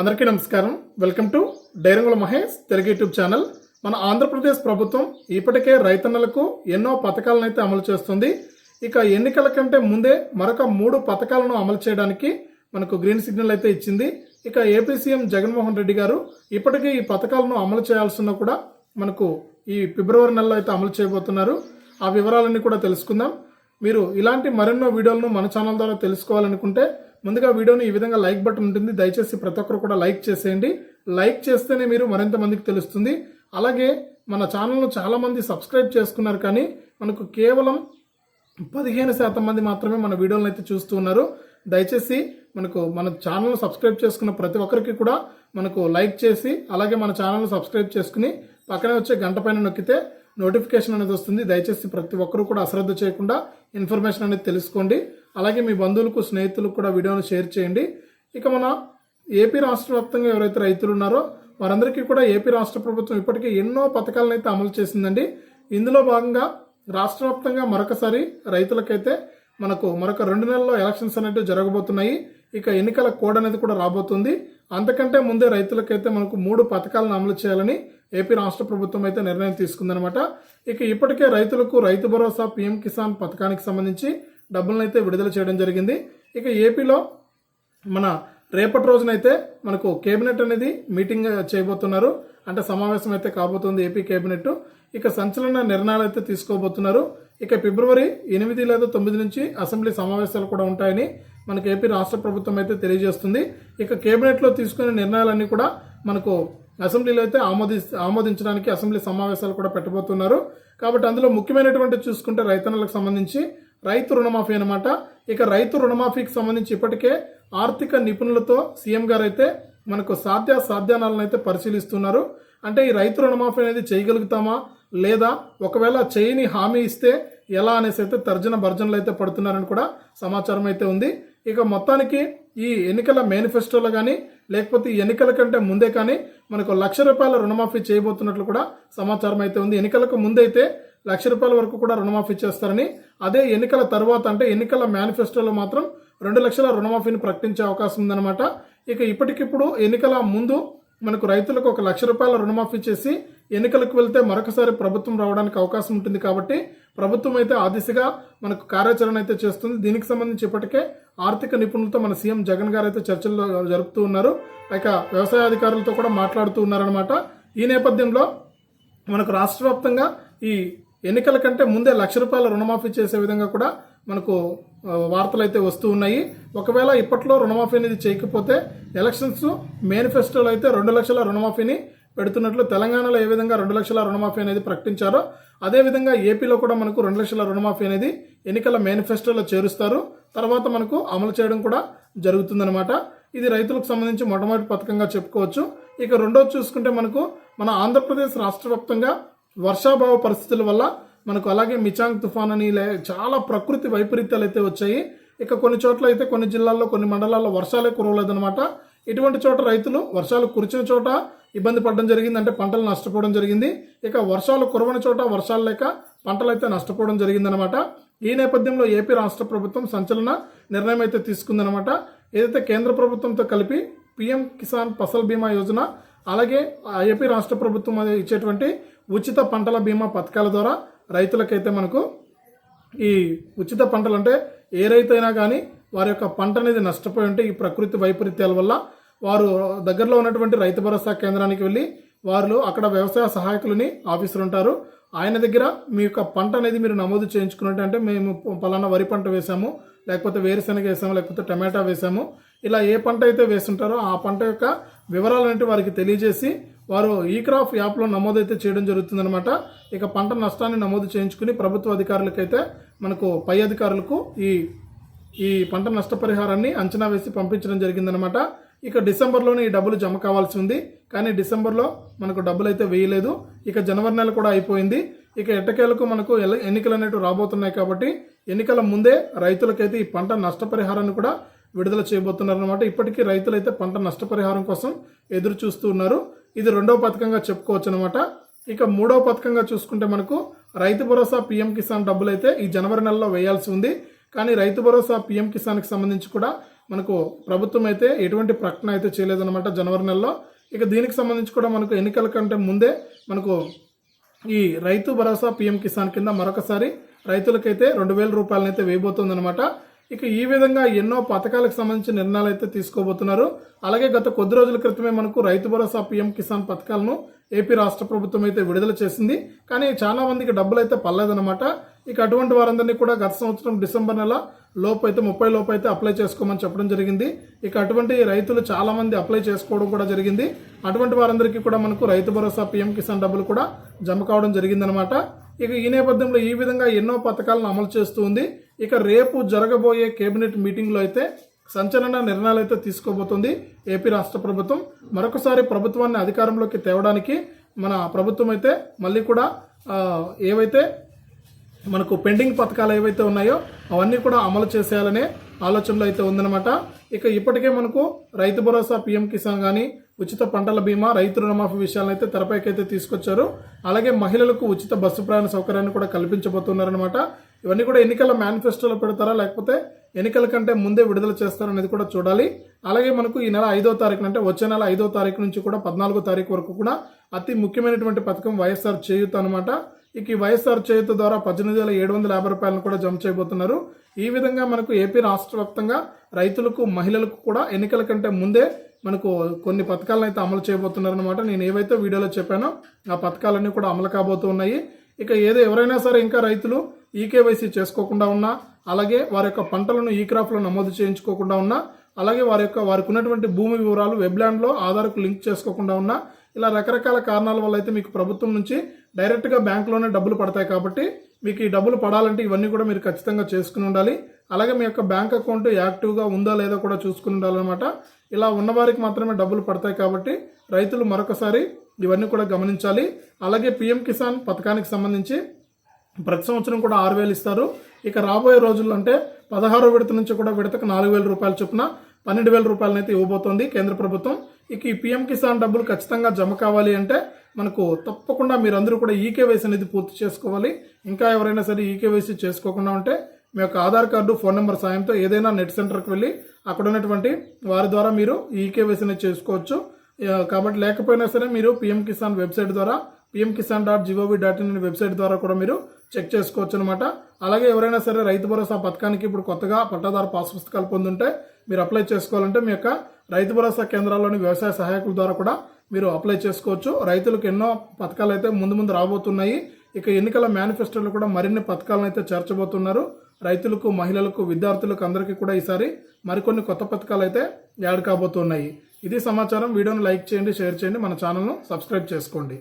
అందరికీ నమస్కారం. Welcome to డైరంగుల Mahesh Telugu YouTube channel. మన ఆంధ్రప్రదేశ్ ప్రభుత్వం ఇప్పటికే రైతన్నలకు ఎన్నో పథకాలను అయితే అమలు చేస్తుంది. ఇక ఎన్నికల కంటే ముందే మరొక మూడు పథకాలను అమలు చేయడానికి మనకు గ్రీన్ సిగ్నల్ అయితే ఇచ్చింది. ఇక ఏపీ సీఎం జగన్మోహన్ రెడ్డి గారు ఇప్పటికే ఈ పథకాలను అమలు చేయాల్సిన కూడా మనకు ఈ ఫిబ్రవరి నెలలో అయితే అమలు చేయబోతున్నారు. ఆ వివరాలన్నీ కూడా తెలుసుకుందాం. మీరు ఇలాంటి మరెన్నో వీడియోలను మన ఛానల్ ద్వారా తెలుసుకోవాలనుకుంటే ముందుగా వీడియోని ఈ విధంగా లైక్ బటన్ ఉంటుంది. దయచేసి ప్రతి ఒక్కరు కూడా లైక్ చేసేయండి. లైక్ చేస్తేనే మీరు మరింత మందికి తెలుస్తుంది. అలాగే మన ఛానల్ను చాలామంది సబ్స్క్రైబ్ చేసుకున్నారు కానీ మనకు కేవలం పదిహేను శాతం మంది మాత్రమే మన వీడియోలను అయితే చూస్తూ ఉన్నారు. దయచేసి మనకు మన ఛానల్ను సబ్స్క్రైబ్ చేసుకున్న ప్రతి ఒక్కరికి కూడా మనకు లైక్ చేసి అలాగే మన ఛానల్ను సబ్స్క్రైబ్ చేసుకుని పక్కనే వచ్చే గంట పైన నొక్కితే నోటిఫికేషన్ అనేది వస్తుంది. దయచేసి ప్రతి ఒక్కరూ కూడా అశ్రద్ధ చేయకుండా ఇన్ఫర్మేషన్ అనేది తెలుసుకోండి. అలాగే మీ బంధువులకు స్నేహితులకు కూడా వీడియోను షేర్ చేయండి. ఇక మన ఏపీ రాష్ట్ర వ్యాప్తంగా ఎవరైతే రైతులు ఉన్నారో వారందరికీ కూడా ఏపీ రాష్ట్ర ప్రభుత్వం ఇప్పటికే ఎన్నో పథకాలను అయితే అమలు చేసిందండి. ఇందులో భాగంగా రాష్ట్ర వ్యాప్తంగా మరొకసారి రైతులకైతే మనకు మరొక రెండు నెలల్లో ఎలక్షన్స్ అనేవి జరగబోతున్నాయి. ఇక ఎన్నికల కోడ్ అనేది కూడా రాబోతుంది. అంతకంటే ముందే రైతులకైతే మనకు మూడు పథకాలను అమలు చేయాలని ఏపీ రాష్ట్ర ప్రభుత్వం అయితే నిర్ణయం తీసుకుందనమాట ఇక ఇప్పటికే రైతులకు రైతు భరోసా పీఎం కిసాన్ పథకానికి సంబంధించి డబ్బులను అయితే విడుదల చేయడం జరిగింది. ఇక ఏపీలో మన రేపటి రోజునైతే మనకు కేబినెట్ అనేది మీటింగ్ చేయబోతున్నారు. అంటే సమావేశం అయితే కాబోతుంది ఏపీ కేబినెట్. ఇక సంచలన నిర్ణయాలు అయితే తీసుకోబోతున్నారు. ఇక ఫిబ్రవరి ఎనిమిది లేదా తొమ్మిది నుంచి అసెంబ్లీ సమావేశాలు కూడా ఉంటాయని మనకు ఏపీ రాష్ట్ర ప్రభుత్వం అయితే తెలియజేస్తుంది. ఇక కేబినెట్లో తీసుకునే నిర్ణయాలన్నీ కూడా మనకు అసెంబ్లీలో అయితే ఆమోది ఆమోదించడానికి అసెంబ్లీ సమావేశాలు కూడా పెట్టబోతున్నారు. కాబట్టి అందులో ముఖ్యమైనటువంటి చూసుకుంటే రైతన్నలకు సంబంధించి రైతు రుణమాఫీ అనమాట ఇక రైతు రుణమాఫీకి సంబంధించి ఇప్పటికే ఆర్థిక నిపుణులతో సీఎం గారు అయితే మనకు సాధ్య సాధ్యానాలను అయితే పరిశీలిస్తున్నారు. అంటే ఈ రైతు రుణమాఫీ అనేది చేయగలుగుతామా? లేదా ఒకవేళ చేయని హామీ ఇస్తే ఎలా అనేసి అయితే తర్జన భర్జనలు అయితే పడుతున్నారని కూడా సమాచారం అయితే ఉంది. ఇక మొత్తానికి ఈ ఎన్నికల మేనిఫెస్టోలో కానీ లేకపోతే ఈ ఎన్నికల కంటే ముందే కానీ మనకు లక్ష రూపాయల రుణమాఫీ చేయబోతున్నట్లు కూడా సమాచారం అయితే ఉంది. ఎన్నికలకు ముందైతే లక్ష రూపాయల వరకు కూడా రుణమాఫీ చేస్తారని అదే ఎన్నికల తర్వాత అంటే ఎన్నికల మేనిఫెస్టోలో మాత్రం రెండు లక్షల రుణమాఫీని ప్రకటించే అవకాశం ఉందన్నమాట. ఇక ఇప్పటికిప్పుడు ఎన్నికల ముందు మనకు రైతులకు ఒక లక్ష రూపాయల రుణమాఫీ చేసి ఎన్నికలకు వెళ్తే మరొకసారి ప్రభుత్వం రావడానికి అవకాశం ఉంటుంది కాబట్టి ప్రభుత్వం అయితే ఆ దిశగా మనకు కార్యాచరణ అయితే చేస్తుంది. దీనికి సంబంధించి ఇప్పటికే ఆర్థిక నిపుణులతో మన సీఎం జగన్ గారు అయితే చర్చలు జరుపుతూ ఉన్నారు. ఇక వ్యవసాయ అధికారులతో కూడా మాట్లాడుతూ ఉన్నారనమాట ఈ నేపథ్యంలో మనకు రాష్ట్ర వ్యాప్తంగా ఈ ఎన్నికల కంటే ముందే లక్ష రూపాయల రుణమాఫీ చేసే విధంగా కూడా మనకు వార్తలు అయితే వస్తూ ఉన్నాయి. ఒకవేళ ఇప్పట్లో రుణమాఫీ అనేది చేయకపోతే ఎలక్షన్స్ మేనిఫెస్టోలో అయితే రెండు లక్షల రుణమాఫీని పెడుతున్నట్లు తెలంగాణలో ఏ విధంగా రెండు లక్షల రుణమాఫీ అనేది ప్రకటించారో అదే విధంగా ఏపీలో కూడా మనకు రెండు లక్షల రుణమాఫీ అనేది ఎన్నికల మేనిఫెస్టోలో చేరుస్తారు. తర్వాత మనకు అమలు చేయడం కూడా జరుగుతుందన్నమాట. ఇది రైతులకు సంబంధించి మొట్టమొదటి పథకంగా చెప్పుకోవచ్చు. ఇక రెండోది చూసుకుంటే మనకు మన ఆంధ్రప్రదేశ్ రాష్ట్ర వ్యాప్తంగా వర్షాభావ పరిస్థితుల వల్ల మనకు అలాగే మిచాంగ్ తుఫాన్ అని లే చాలా ప్రకృతి వైపరీత్యాలు అయితే వచ్చాయి. ఇక కొన్ని చోట్ల అయితే కొన్ని జిల్లాల్లో కొన్ని మండలాల్లో వర్షాలే కురవలేదన్నమాట. ఇటువంటి చోట రైతులు వర్షాలు కురిచిన చోట ఇబ్బంది పడడం జరిగింది. అంటే పంటలు నష్టపోవడం జరిగింది. ఇక వర్షాలు కురవని చోట వర్షాలు లేక పంటలు అయితే నష్టపోవడం జరిగిందనమాట ఈ నేపథ్యంలో ఏపీ రాష్ట్ర ప్రభుత్వం సంచలన నిర్ణయం అయితే తీసుకుందనమాట ఏదైతే కేంద్ర ప్రభుత్వంతో కలిపి పిఎం కిసాన్ ఫసల్ బీమా యోజన అలాగే ఏపీ రాష్ట్ర ప్రభుత్వం అది ఇచ్చేటువంటి ఉచిత పంటల బీమా పథకాల ద్వారా రైతులకైతే మనకు ఈ ఉచిత పంటలు అంటే ఏ రైతు అయినా కానీ వారి యొక్క పంట అనేది నష్టపోయి ఉంటే ఈ ప్రకృతి వైపరీత్యాల వల్ల వారు దగ్గరలో ఉన్నటువంటి రైతు భరోసా కేంద్రానికి వెళ్ళి వారు అక్కడ వ్యవసాయ సహాయకులని ఆఫీసర్ ఉంటారు. ఆయన దగ్గర మీ యొక్క పంట అనేది మీరు నమోదు చేయించుకున్నట్టు అంటే మేము పలానా వరి పంట వేసాము లేకపోతే వేరుశనగ వేసాము లేకపోతే టమాటా వేసాము. ఇలా ఏ పంట అయితే వేస్తుంటారో ఆ పంట యొక్క వివరాలన్నిటి వారికి తెలియజేసి వారు ఈ క్రాఫ్ యాప్లో నమోదైతే చేయడం జరుగుతుందన్నమాట. ఇక పంట నష్టాన్ని నమోదు చేయించుకుని ప్రభుత్వ అధికారులకైతే మనకు పై అధికారులకు ఈ ఈ పంట నష్టపరిహారాన్ని అంచనా వేసి పంపించడం జరిగిందనమాట ఇక డిసెంబర్లోనే ఈ డబ్బులు జమ కావాల్సి ఉంది. కానీ డిసెంబర్లో మనకు డబ్బులు అయితే వేయలేదు. ఇక జనవరి నెల కూడా అయిపోయింది. ఇక ఎట్టకేలకు మనకు ఎన్నికలు అనేవి రాబోతున్నాయి కాబట్టి ఎన్నికల ముందే రైతులకైతే ఈ పంట నష్టపరిహారాన్ని కూడా విడుదల చేయబోతున్నారు అనమాట ఇప్పటికీ రైతులైతే పంట నష్టపరిహారం కోసం ఎదురు చూస్తూ ఉన్నారు. ఇది రెండవ పథకంగా చెప్పుకోవచ్చు అనమాట ఇక మూడవ పథకంగా చూసుకుంటే మనకు రైతు భరోసా పీఎం కిసాన్ డబ్బులు అయితే ఈ జనవరి నెలలో వేయాల్సి ఉంది. కానీ రైతు భరోసా పీఎం కిసాన్కి సంబంధించి కూడా మనకు ప్రభుత్వం అయితే ఎటువంటి ప్రకటన అయితే చేయలేదన్నమాట జనవరి నెలలో. ఇక దీనికి సంబంధించి కూడా మనకు ఎన్నికల కంటే ముందే మనకు ఈ రైతు భరోసా పీఎం కిసాన్ కింద మరొకసారి రైతులకైతే రెండు వేల రూపాయలనైతే వేయబోతుందన్నమాట. ఇక ఈ విధంగా ఎన్నో పథకాలకు సంబంధించిన నిర్ణయాలు అయితే తీసుకోబోతున్నారు. అలాగే గత కొద్ది రోజుల క్రితమే మనకు రైతు భరోసా పీఎం కిసాన్ పథకాలను ఏపీ రాష్ట్ర ప్రభుత్వం అయితే విడుదల చేసింది. కానీ చాలా మందికి డబ్బులు అయితే పర్లేదన్నమాట ఇక అటువంటి వారందరినీ కూడా గత సంవత్సరం డిసెంబర్ నెల లోపు అయితే ముప్పై లోపు అయితే అప్లై చేసుకోమని చెప్పడం జరిగింది. ఇక అటువంటి రైతులు చాలా మంది అప్లై చేసుకోవడం కూడా జరిగింది. అటువంటి వారందరికీ కూడా మనకు రైతు భరోసా పీఎం కిసాన్ డబ్బులు కూడా జమ కావడం జరిగిందనమాట ఇక ఈ నేపథ్యంలో ఈ విధంగా ఎన్నో పథకాలను అమలు చేస్తూ ఉంది. ఇక రేపు జరగబోయే కేబినెట్ మీటింగ్లో అయితే సంచలన నిర్ణయాలు అయితే తీసుకోబోతుంది. ఏపీ రాష్ట్ర ప్రభుత్వం మరొకసారి ప్రభుత్వాన్ని అధికారంలోకి తేవడానికి మన ప్రభుత్వం అయితే మళ్ళీ కూడా ఏవైతే మనకు పెండింగ్ పథకాలు ఏవైతే ఉన్నాయో అవన్నీ కూడా అమలు చేసేయాలనే ఆలోచనలో అయితే ఉందన్నమాట. ఇక ఇప్పటికే మనకు రైతు భరోసా పీఎం కిసాన్ కానీ ఉచిత పంటల బీమా రైతు రుణమాఫీ విషయాలను అయితే తెరపైకైతే తీసుకొచ్చారు. అలాగే మహిళలకు ఉచిత బస్సు ప్రయాణ సౌకర్యాన్ని కూడా కల్పించబోతున్నారనమాట ఇవన్నీ కూడా ఎన్నికల మేనిఫెస్టోలో పెడతారా? లేకపోతే ఎన్నికల కంటే ముందే విడుదల చేస్తారనేది కూడా చూడాలి. అలాగే మనకు ఈ నెల ఐదో తారీఖున అంటే వచ్చే నెల ఐదో తారీఖు నుంచి కూడా పద్నాలుగో తారీఖు వరకు కూడా అతి ముఖ్యమైనటువంటి పథకం వైఎస్ఆర్ చేయూత అనమాట ఇక ఈ వైఎస్ఆర్ చేయూత ద్వారా పద్దెనిమిది వేల ఏడు వందల యాభై రూపాయలను కూడా జమ చేయబోతున్నారు. ఈ విధంగా మనకు ఏపీ రాష్ట్ర వ్యాప్తంగా రైతులకు మహిళలకు కూడా ఎన్నికల కంటే ముందే మనకు కొన్ని పథకాలను అయితే అమలు చేయబోతున్నారు అనమాట నేను ఏవైతే వీడియోలో చెప్పానో ఆ పథకాలన్నీ కూడా అమలు కాబోతున్నాయి ఇక ఏదో ఎవరైనా సరే ఇంకా రైతులు ఈకేవైసీ చేసుకోకుండా ఉన్నా అలాగే వారి యొక్క పంటలను ఈ క్రాప్లో నమోదు చేయించుకోకుండా ఉన్నా అలాగే వారి యొక్క వారికి ఉన్నటువంటి భూమి వివరాలు వెబ్లాండ్లో ఆధార్కు లింక్ చేసుకోకుండా ఉన్నా ఇలా రకరకాల కారణాల వల్ల అయితే మీకు ప్రభుత్వం నుంచి డైరెక్ట్గా బ్యాంకులోనే డబ్బులు పడతాయి కాబట్టి మీకు ఈ డబ్బులు పడాలంటే ఇవన్నీ కూడా మీరు ఖచ్చితంగా చేసుకుని ఉండాలి. అలాగే మీ యొక్క బ్యాంక్ అకౌంట్ యాక్టివ్గా ఉందా లేదా కూడా చూసుకుని ఉండాలన్నమాట. ఇలా ఉన్నవారికి మాత్రమే డబ్బులు పడతాయి కాబట్టి రైతులు మరొకసారి ఇవన్నీ కూడా గమనించాలి. అలాగే పిఎం కిసాన్ పథకానికి సంబంధించి ప్రతి సంవత్సరం కూడా ఆరు వేలు ఇస్తారు. ఇక రాబోయే రోజుల్లో అంటే పదహారో విడత నుంచి కూడా విడతకు నాలుగు వేల రూపాయల చొప్పున పన్నెండు వేల రూపాయలనైతే ఇవ్వబోతోంది కేంద్ర ప్రభుత్వం. ఇక ఈ పిఎం కిసాన్ డబ్బులు ఖచ్చితంగా జమ కావాలి అంటే మనకు తప్పకుండా మీరందరూ కూడా ఈకేవైసీ అనేది పూర్తి చేసుకోవాలి. ఇంకా ఎవరైనా సరే ఈకేవైసీ చేసుకోకుండా ఉంటే మీ యొక్క ఆధార్ కార్డు ఫోన్ నెంబర్ సాయంతో ఏదైనా నెట్ సెంటర్కి వెళ్ళి అక్కడ ఉన్నటువంటి వారి ద్వారా మీరు ఈకేవైసీ అనేది చేసుకోవచ్చు కాబట్టి లేకపోయినా సరే మీరు పిఎం కిసాన్ వెబ్సైట్ ద్వారా PM Kisan dot G O V dot in website ద్వారా కూడా మీరు చెక్ చేసుకోవచ్చు అనమాట అలాగే ఎవరైనా సరే రైతు భరోసా పథకానికి ఇప్పుడు కొత్తగా పట్టాదారు పాస్ పుస్తకాలు పొందుంటే మీరు అప్లై చేసుకోవాలంటే మీ యొక్క రైతు భరోసా కేంద్రాల్లోని వ్యవసాయ సహాయకుల ద్వారా కూడా మీరు అప్లై చేసుకోవచ్చు. రైతులకు ఎన్నో పథకాలు అయితే ముందు ముందు రాబోతున్నాయి. ఇక ఎన్నికల మేనిఫెస్టోలో కూడా మరిన్ని పథకాలను అయితే చేర్చబోతున్నారు. రైతులకు మహిళలకు విద్యార్థులకు అందరికీ కూడా ఈసారి మరికొన్ని కొత్త పథకాలు అయితే యాడ్ కాబోతున్నాయి. ఇది సమాచారం. వీడియోను లైక్ చేయండి షేర్ చేయండి. మన ఛానల్ను సబ్స్క్రైబ్ చేసుకోండి.